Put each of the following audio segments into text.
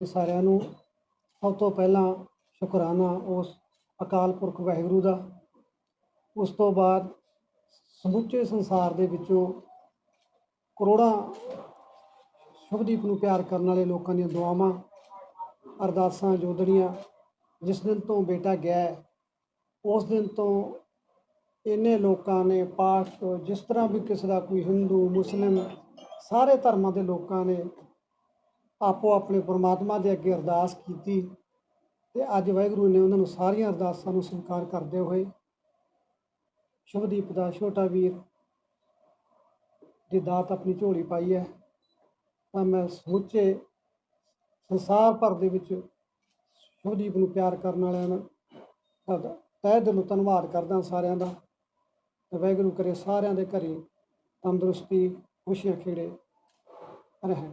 ਸਾਰਿਆਂ ਨੂੰ ਸਭ ਤੋਂ ਪਹਿਲਾਂ ਸ਼ੁਕਰਾਨਾ ਉਸ ਅਕਾਲ ਪੁਰਖ ਵਾਹਿਗੁਰੂ ਦਾ। ਉਸ ਤੋਂ ਬਾਅਦ ਸਮੁੱਚੇ ਸੰਸਾਰ ਦੇ ਵਿੱਚੋਂ ਕਰੋੜਾਂ ਸ਼ੁਭਦੀਪ ਨੂੰ ਪਿਆਰ ਕਰਨ ਵਾਲੇ ਲੋਕਾਂ ਦੀਆਂ ਦੁਆਵਾਂ, ਅਰਦਾਸਾਂ ਜੋਦੜੀਆਂ ਜਿਸ ਦਿਨ ਤੋਂ ਬੇਟਾ ਗਿਆ ਉਸ ਦਿਨ ਤੋਂ ਇਹਨੇ ਲੋਕਾਂ ਨੇ, ਪਾਠ, ਜਿਸ ਤਰ੍ਹਾਂ ਵੀ ਕਿਸੇ ਦਾ ਕੋਈ ਹਿੰਦੂ, ਮੁਸਲਿਮ ਸਾਰੇ ਧਰਮਾਂ ਦੇ ਲੋਕਾਂ ਨੇ ਆਪੋ ਆਪਣੇ ਪਰਮਾਤਮਾ ਦੇ ਅੱਗੇ ਅਰਦਾਸ ਕੀਤੀ ਤੇ ਅੱਜ ਵਾਹਿਗੁਰੂ ਨੇ ਉਹਨਾਂ ਨੂੰ ਸਾਰੀਆਂ ਅਰਦਾਸਾਂ ਨੂੰ ਸਵੀਕਾਰ ਕਰਦੇ ਹੋਏ ਸ਼ੁਭਦੀਪ ਦਾ ਛੋਟਾ ਵੀਰ ਦੀ ਦਾਤ ਆਪਣੀ ਝੋਲੀ ਪਾਈ ਹੈ। ਤਾਂ ਮੈਂ ਸਮੁੱਚੇ ਸੰਸਾਰ ਭਰ ਦੇ ਵਿੱਚ ਸ਼ੁਭਦੀਪ ਨੂੰ ਪਿਆਰ ਕਰਨ ਵਾਲਿਆਂ ਨੂੰ ਦਾ ਤਹਿ ਦਿਲੋਂ ਧੰਨਵਾਦ ਕਰਦਾ ਸਾਰਿਆਂ ਦਾ। ਵਾਹਿਗੁਰੂ ਕਰੇ ਸਾਰਿਆਂ ਦੇ ਘਰੇ ਤੰਦਰੁਸਤੀ, ਖੁਸ਼ੀਆਂ ਖੇੜੇ ਰਹਿਣ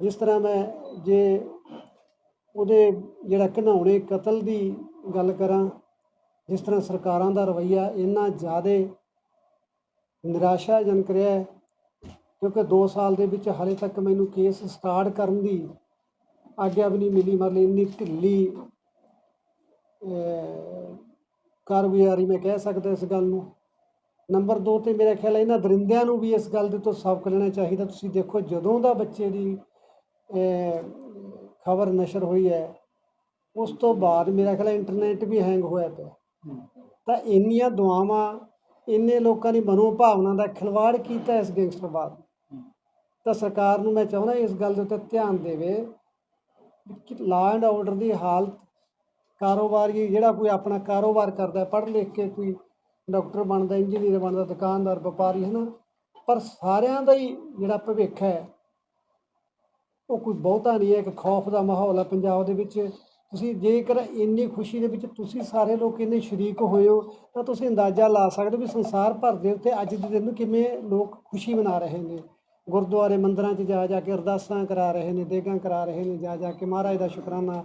ਜਿਸ ਤਰ੍ਹਾਂ ਮੈਂ ਜੇ ਉਹਦੇ ਜਿਹੜਾ ਘਿਨਾਉਣੇ ਕਤਲ ਦੀ ਗੱਲ ਕਰਾਂ, ਜਿਸ ਤਰ੍ਹਾਂ ਸਰਕਾਰਾਂ ਦਾ ਰਵੱਈਆ ਇੰਨਾ ਜ਼ਿਆਦਾ ਨਿਰਾਸ਼ਾਜਨਕ ਰਿਹਾ ਹੈ, ਕਿਉਂਕਿ 2 ਸਾਲ ਦੇ ਵਿੱਚ ਹਾਲੇ ਤੱਕ ਮੈਨੂੰ ਕੇਸ ਸਟਾਰਟ ਕਰਨ ਦੀ ਆਗਿਆ ਵੀ ਨਹੀਂ ਮਿਲੀ, ਮਤਲਬ ਇੰਨੀ ਢਿੱਲੀ ਕਾਰਗੁਜ਼ਾਰੀ ਮੈਂ ਕਹਿ ਸਕਦਾ ਇਸ ਗੱਲ ਨੂੰ। ਨੰਬਰ 2 ਤੇ ਮੇਰਾ ਖਿਆਲ ਹੈ ਇਹਨਾਂ ਦਰਿੰਦਿਆਂ ਨੂੰ ਵੀ ਇਸ ਗੱਲ ਦੇ ਤੋਂ ਸਬਕ ਲੈਣਾ ਚਾਹੀਦਾ। ਤੁਸੀਂ ਦੇਖੋ ਜਦੋਂ ਦਾ ਬੱਚੇ ਦੀ ਖਬਰ ਨਸ਼ਰ ਹੋਈ ਹੈ। ਉਸ ਤੋਂ ਬਾਅਦ ਮੇਰਾ ਖਿਆਲ ਇੰਟਰਨੈਟ ਵੀ ਹੈਂਗ ਹੋਇਆ ਪਿਆ। ਤਾਂ ਇੰਨੀਆਂ ਦੁਆਵਾਂ, ਇੰਨੇ ਲੋਕਾਂ ਦੀ ਮਨੋਭਾਵਨਾ ਦਾ ਖਿਲਵਾੜ ਕੀਤਾ ਇਸ ਗੈਂਗਸਟਰਵਾਦ ਨੇ। ਤਾਂ ਸਰਕਾਰ ਨੂੰ ਮੈਂ ਚਾਹੁੰਦਾ ਇਸ ਗੱਲ ਦੇ ਉੱਤੇ ਧਿਆਨ ਦੇਵੇ ਕਿ ਲਾਅ ਐਂਡ ਆਰਡਰ ਦੀ ਹਾਲਤ ਕਾਰੋਬਾਰੀ ਜਿਹੜਾ ਕੋਈ ਆਪਣਾ ਕਾਰੋਬਾਰ ਕਰਦਾ, ਪੜ੍ਹ ਲਿਖ ਕੇ ਕੋਈ ਡਾਕਟਰ ਬਣਦਾ ਇੰਜੀਨੀਅਰ ਬਣਦਾ, ਦੁਕਾਨਦਾਰ, ਵਪਾਰੀ ਹੈ ਨਾ ਪਰ ਸਾਰਿਆਂ ਦਾ ਹੀ ਜਿਹੜਾ ਭਵਿੱਖ ਹੈ ਉਹ ਕੋਈ ਬਹੁਤਾ ਨਹੀਂ ਹੈ, ਇੱਕ ਖੌਫ ਦਾ ਮਾਹੌਲ ਹੈ ਪੰਜਾਬ ਦੇ ਵਿੱਚ। ਤੁਸੀਂ ਜੇਕਰ ਇੰਨੀ ਖੁਸ਼ੀ ਦੇ ਵਿੱਚ ਤੁਸੀਂ ਸਾਰੇ ਲੋਕ ਇੰਨੇ ਸ਼ਰੀਕ ਹੋਏ ਹੋ, ਤਾਂ ਤੁਸੀਂ ਅੰਦਾਜ਼ਾ ਲਾ ਸਕਦੇ ਹੋ ਵੀ ਸੰਸਾਰ ਭਰ ਦੇ ਉੱਤੇ ਅੱਜ ਦੇ ਦਿਨ ਨੂੰ ਕਿਵੇਂ ਲੋਕ ਖੁਸ਼ੀ ਮਨਾ ਰਹੇ ਨੇ। ਗੁਰਦੁਆਰੇ ਮੰਦਰਾਂ 'ਚ ਜਾ ਜਾ ਕੇ ਅਰਦਾਸਾਂ ਕਰਾ ਰਹੇ ਨੇ, ਦੇਗਾਂ ਕਰਾ ਰਹੇ ਨੇ, ਜਾ ਜਾ ਕੇ ਮਹਾਰਾਜ ਦਾ ਸ਼ੁਕਰਾਨਾ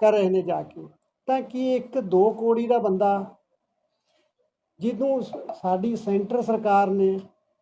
ਕਰ ਰਹੇ ਨੇ ਜਾ ਕੇ। ਤਾਂ ਕੀ ਇੱਕ ਦੋ ਕੋੜੀ ਦਾ ਬੰਦਾ, ਜਿਹਨੂੰ ਸਾਡੀ ਸੈਂਟਰ ਸਰਕਾਰ ਨੇ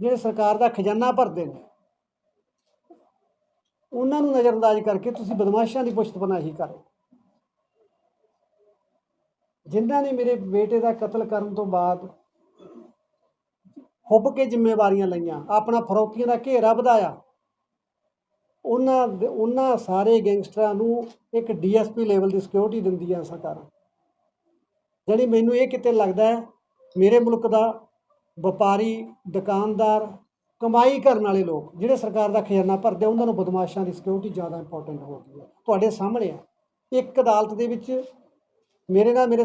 ਜਿਹੜੇ ਸਰਕਾਰ ਦਾ ਖਜ਼ਾਨਾ ਭਰਦੇ ਨੇ, ਉਹਨਾਂ ਨੂੰ ਨਜ਼ਰਅੰਦਾਜ਼ ਕਰਕੇ ਤੁਸੀਂ ਬਦਮਾਸ਼ਾਂ ਦੀ ਪੁਸ਼ਤਪਨਾਹੀ ਕਰੋ। ਜਿਨ੍ਹਾਂ ਨੇ ਮੇਰੇ ਬੇਟੇ ਦਾ ਕਤਲ ਕਰਨ ਤੋਂ ਬਾਅਦ ਹੁੱਬ ਕੇ ਜ਼ਿੰਮੇਵਾਰੀਆਂ ਲਈਆਂ, ਆਪਣਾ ਫਰੋਤੀਆਂ ਦਾ ਘੇਰਾ ਵਧਾਇਆ, ਉਹਨਾਂ ਦੇ- ਉਹਨਾਂ ਸਾਰੇ ਗੈਂਗਸਟਰਾਂ ਨੂੰ ਇੱਕ ਡੀਐਸਪੀ ਲੈਵਲ ਦੀ ਸਿਕਿਉਰਿਟੀ ਦਿੰਦੀ ਹੈ ਸਰਕਾਰ। ਜਿਹੜੀ ਮੈਨੂੰ ਇਹ ਕਿਤੇ ਲੱਗਦਾ ਹੈ, ਮੇਰੇ ਮੁਲਕ ਦਾ ਵਪਾਰੀ ਦੁਕਾਨਦਾਰ ਕਮਾਈ ਕਰਨ ਵਾਲੇ ਲੋਕ ਜਿਹੜੇ ਸਰਕਾਰ ਦਾ ਖਜ਼ਾਨਾ ਭਰਦੇ ਆ, ਉਹਨਾਂ ਨੂੰ ਬਦਮਾਸ਼ਾਂ ਦੀ ਸਿਕਿਉਰਿਟੀ ਜ਼ਿਆਦਾ ਇੰਪੋਰਟੈਂਟ ਹੋ ਗਈ ਹੈ। ਤੁਹਾਡੇ ਸਾਹਮਣੇ ਆ। ਇੱਕ ਅਦਾਲਤ ਦੇ ਵਿੱਚ ਮੇਰੇ ਨਾਲ ਮੇਰੇ